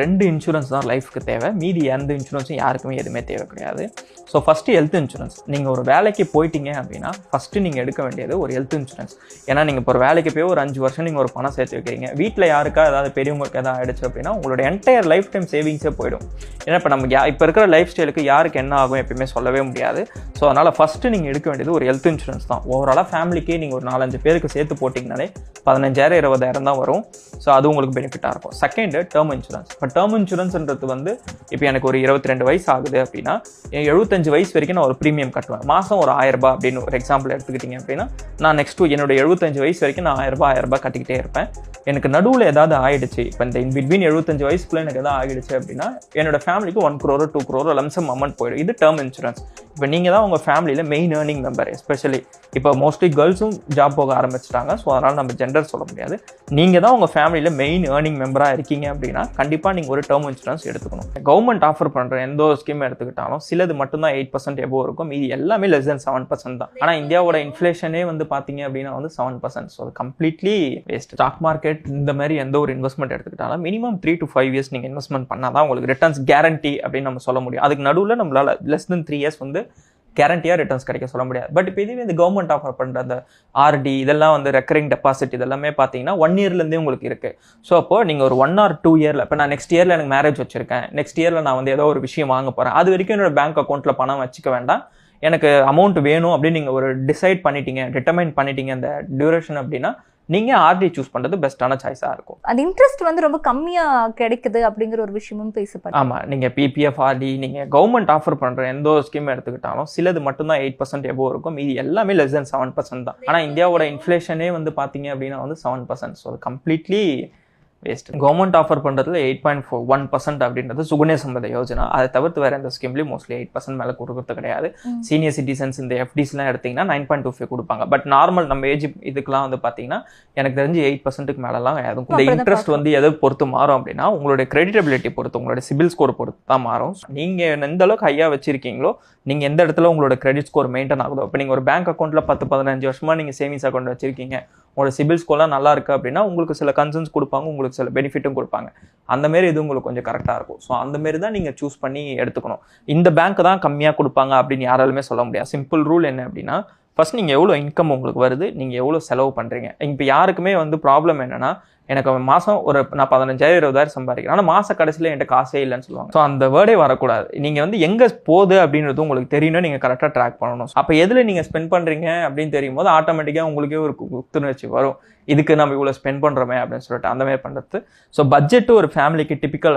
ரெண்டு இன்சூரன்ஸ் தான் லைஃப்க்கு தேவை. மீதி எந்த இன்சூரன்ஸும் யாருக்குமே எதுவுமே தேவை கிடையாது. ஸோ ஃபஸ்ட்டு ஹெல்த் இன்சூரன்ஸ் நீங்கள் ஒரு வேலைக்கு போயிட்டீங்க அப்படின்னா ஃபஸ்ட்டு நீங்கள் எடுக்க வேண்டியது ஒரு ஹெல்த் இன்சூரன்ஸ் ஏன்னா நீங்கள் இப்போ ஒரு வேலைக்கு போய் ஒரு அஞ்சு வருஷம் நீங்கள் ஒரு பணம் சேர்த்து வைக்கிறீங்க. வீட்டில் யாருக்கா ஏதாவது பெரியவங்களுக்கு எதாவது ஆகிடுச்சு அப்படின்னா உங்களோட என்டையர் லைஃப் டைம் சேவிங்ஸே போயிடும். ஏன்னா இப்போ நம்ம இப்போ இருக்கிற லைஃப் ஸ்டைலுக்கு யாருக்கு என்ன ஆகும் எப்பயுமே சொல்லவே முடியாது. ஸோ அதனால் ஃபஸ்ட்டு நீங்கள் எடுக்க வேண்டியது ஒரு ஹெல்த் இன்சூரன்ஸ் தான். ஓவராலாக ஃபேமிலிக்கே நீங்கள் ஒரு நாலஞ்சு பேருக்கு சேர்த்து போட்டிங்கனாலே பதினஞ்சாயிரம் இருபதாயிரம் தான் வரும். ஸோ அது உங்களுக்கு பெனிஃபிட்டாக இருக்கும். செகண்டு டேர்ம் இன்சூரன்ஸ் இப்போ டேர்ம் இன்சூரன்ஸ்ன்றது வந்து இப்போ எனக்கு ஒரு இருபத்தி ரெண்டு வயசு ஆகுது அப்படின்னா என் எழுபத்தஞ்சு வயசு வரைக்கும் நான் ஒரு ப்ரீமியம் கட்டுவேன். மாதம் ஒரு ஆயிரம் ரூபாய் அப்படின்னு ஒரு எக்ஸாம்பிள் எடுத்துக்கிட்டிங்க அப்படின்னா நான் நெக்ஸ்ட் என்னோட எழுபத்தஞ்சு வயசு வரைக்கும் நான் ஆயிரம் ரூபாய் ஆயிரம் ரூபாய் கட்டிக்கிட்டே இருப்பேன். எனக்கு நடுவில் ஏதாவது ஆகிடுச்சு இப்போ இந்த இன் பிட்வீன் எழுபத்தஞ்சு வயசுக்குள்ளே எனக்கு எதாவது ஆகிடுச்சு அப்படின்னா என்னோட ஃபேமிலிக்கு one crore two crore lumpsum amount போயிடும். இது டேர்ம் இன்சூரன்ஸ் இப்போ நீங்கள் தான் உங்கள் ஃபேமிலியில் மெயின் ஏர்னிங் மெம்பர் எஸ்பெஷலி இப்போ மோஸ்ட்லி கேர்ள்ஸும் ஜாப் போக ஆரம்பிச்சிட்டாங்க. ஸோ அதனால் நம்ம ஜெண்டர் சொல்ல முடியாது. நீங்கள் தான் உங்கள் ஃபேமிலியில் மெயின் ஏர்னிங் மெம்பராக இருக்கீங்க அப்படின்னா கண்டிப்பாக நீங்கள் ஒரு டேர்ம் இன்சூரன்ஸ் எடுத்துக்கணும். கவர்மெண்ட் ஆஃபர் பண்ணுற எந்த ஒரு ஸ்கீம் எடுத்துக்கிட்டாலும் சிலது மட்டும்தான் எயிட் பர்சன்ட் எவ்வளோ இருக்கும். மீதி எல்லாமே லெஸ் தென் செவன் பர்சன்ட் தான். ஆனால் இந்தியாவோட இன்ஃப்ளேஷனே வந்து பார்த்தீங்க அப்படின்னா வந்து seven percent so completely waste stock market இந்த மாதிரி எந்த ஒரு இன்வெஸ்ட்மெண்ட் எடுத்துக்கிட்டாலும் minimum three to five years நீங்கள் இன்வெஸ்ட்மெண்ட் பண்ணால் தான் உங்களுக்கு ரிட்டர்ன்ஸ் கேரண்டி அப்படின்னு நம்ம சொல்ல முடியும். அதுக்கு நடுவில் நம்மளால் லெஸ் தென் த்ரீ இயர்ஸ் வந்து கேரண்டியாக ரிட்டர்ன்ஸ் கிடைக்க சொல்ல முடியாது. பட் இப்போ இதுவே இந்த கவர்மெண்ட் ஆஃபர் பண்ணுற அந்த ஆர்டி இதெல்லாம் வந்து ரெக்கரிங் டெபாசிட் இதெல்லாமே பார்த்தீங்கன்னா ஒன் இயர்லேருந்தே உங்களுக்கு இருக்குது ஸோ அப்போ நீங்கள் ஒரு ஒன் ஆர் டூ இயரில் இப்போ நான் நெக்ஸ்ட் இயரில் எனக்கு மேரேஜ் வச்சிருக்கேன். நெக்ஸ்ட் இயரில் நான் வந்து ஏதோ ஒரு விஷயம் வாங்க போகிறேன் அது வரைக்கும் என்னோட பேங்க் அக்கௌண்ட்டில் பணம் வச்சுக்க வேண்டாம். எனக்கு அமௌண்ட் வேணும் அப்படின்னு நீங்கள் ஒரு டிசைட் பண்ணிட்டீங்க டிட்டர்மைன் பண்ணிட்டீங்க அந்த டியூரேஷன் அப்படின்னா நீங்கள் ஆர்டி சூஸ் பண்ணுறது பெஸ்ட்டான சாய்ஸாக இருக்கும். அந்த இன்ட்ரெஸ்ட் வந்து ரொம்ப கம்மியா கிடைக்குது அப்படிங்கிற ஒரு விஷயமும் பேசப்படுது ஆமாம் நீங்கள் பிபிஎஃப் ஆர்டி நீங்கள் கவர்மெண்ட் ஆஃபர் பண்ணுற எந்த ஒரு ஸ்கீம் எடுத்துக்கிட்டாலும் சிலது மட்டும்தான் எயிட் பர்சன்ட் எபோ இருக்கும். மீதி எல்லாமே லெஸ் தென் செவன் பர்சன்ட் தான். ஆனால் இந்தியாவோட இன்ஃப்ளேஷனே வந்து பார்த்தீங்க அப்படின்னா வந்து seven percent so completely waste government offer பண்ணுறதுல eight point four one percent அப்படின்றது சுகன்ய சம்பத யோஜனா. அதை தவிர்த்து வேறு எந்த ஸ்கீம்லேயும் மோஸ்ட்லி எயிட் பர்சன்ட் மேலே கொடுக்கறது கிடையாது. சீனியர் சிட்டிசன்ஸ் இந்த எஃப்டிஸ்லாம் எடுத்தீங்கன்னா நைன் பாயிண்ட் டூ ஃபைவ் கொடுப்பாங்க. பட் நார்மல் நம்ம ஏஜ் இதுக்கெல்லாம் வந்து பார்த்தீங்கன்னா எனக்கு தெரிஞ்சு எயிட் பர்சன்ட்டுக்கு மேலெல்லாம் எதுவும் இந்த இன்ட்ரெஸ்ட் வந்து எதை பொறுத்து மாறும் அப்படின்னா உங்களுடைய கிரெடிட்டபிலிட்டி பொறுத்து உங்களுடைய சிபில் ஸ்கோர் பொறுத்து தான் மாறும். நீங்கள் எந்த அளவுக்கு ஹையாக வச்சிருக்கீங்களோ நீங்கள் எந்த இடத்துல உங்களோட கிரெடிட் ஸ்கோர் மெயின்டைன் ஆகுதோ இப்போ நீங்கள் ஒரு பேங்க் அக்கௌண்ட்டில் பத்து பதினஞ்சு வருஷமா நீங்கள் சேவிங்ஸ் அக்கௌண்ட் வச்சிருக்கீங்க. உங்களோட சிபில் ஸ்கோர்லாம் நல்லா இருக்குது அப்படின்னா உங்களுக்கு சில கன்சர்ன்ஸ் கொடுப்பாங்க உங்களுக்கு சில பெனிஃபிட்டும் கொடுப்பாங்க. அந்தமாரி இது உங்களுக்கு கொஞ்சம் கரெக்டாக இருக்கும். ஸோ அந்த மாரி தான் நீங்கள் சூஸ் பண்ணி எடுத்துக்கணும். இந்த பேங்க் தான் கம்மியாக கொடுப்பாங்க அப்படின்னு யாராலுமே சொல்ல முடியாது. சிம்பிள் ரூல் என்ன அப்படின்னா ஃபர்ஸ்ட் நீங்கள் எவ்வளோ இன்கம் உங்களுக்கு வருது நீங்கள் எவ்வளோ செலவு பண்ணுறீங்க இப்போ யாருக்குமே வந்து ப்ராப்ளம் என்னன்னா எனக்கு மாதம் ஒரு நான் பதினஞ்சாயிரம் இருபதாயிரம் சம்பாதிக்கிறேன். ஆனால் மாத கடைசியில் என்கிட்ட காசே இல்லைன்னு சொல்லுவாங்க. ஸோ அந்த வேர்டே வரக்கூடாது. நீங்கள் வந்து எங்கே போகுது அப்படின்றது உங்களுக்கு தெரியணும் நீங்கள் கரெக்டாக ட்ராக் பண்ணணும். அப்போ எதில் நீங்கள் ஸ்பெண்ட் பண்ணுறீங்க அப்படின்னு தெரியும் போது ஆட்டோமேட்டிக்காக உங்களுக்கே ஒரு புத்துணர்ச்சி வரும். இதுக்கு நம்ம இவ்வளோ ஸ்பெண்ட் பண்ணுறோமே அப்படின்னு சொல்லிட்டு அந்த மாதிரி பண்ணுறது ஸோ பட்ஜெட்டு ஒரு ஃபேமிலிக்கு டிப்பிக்கல்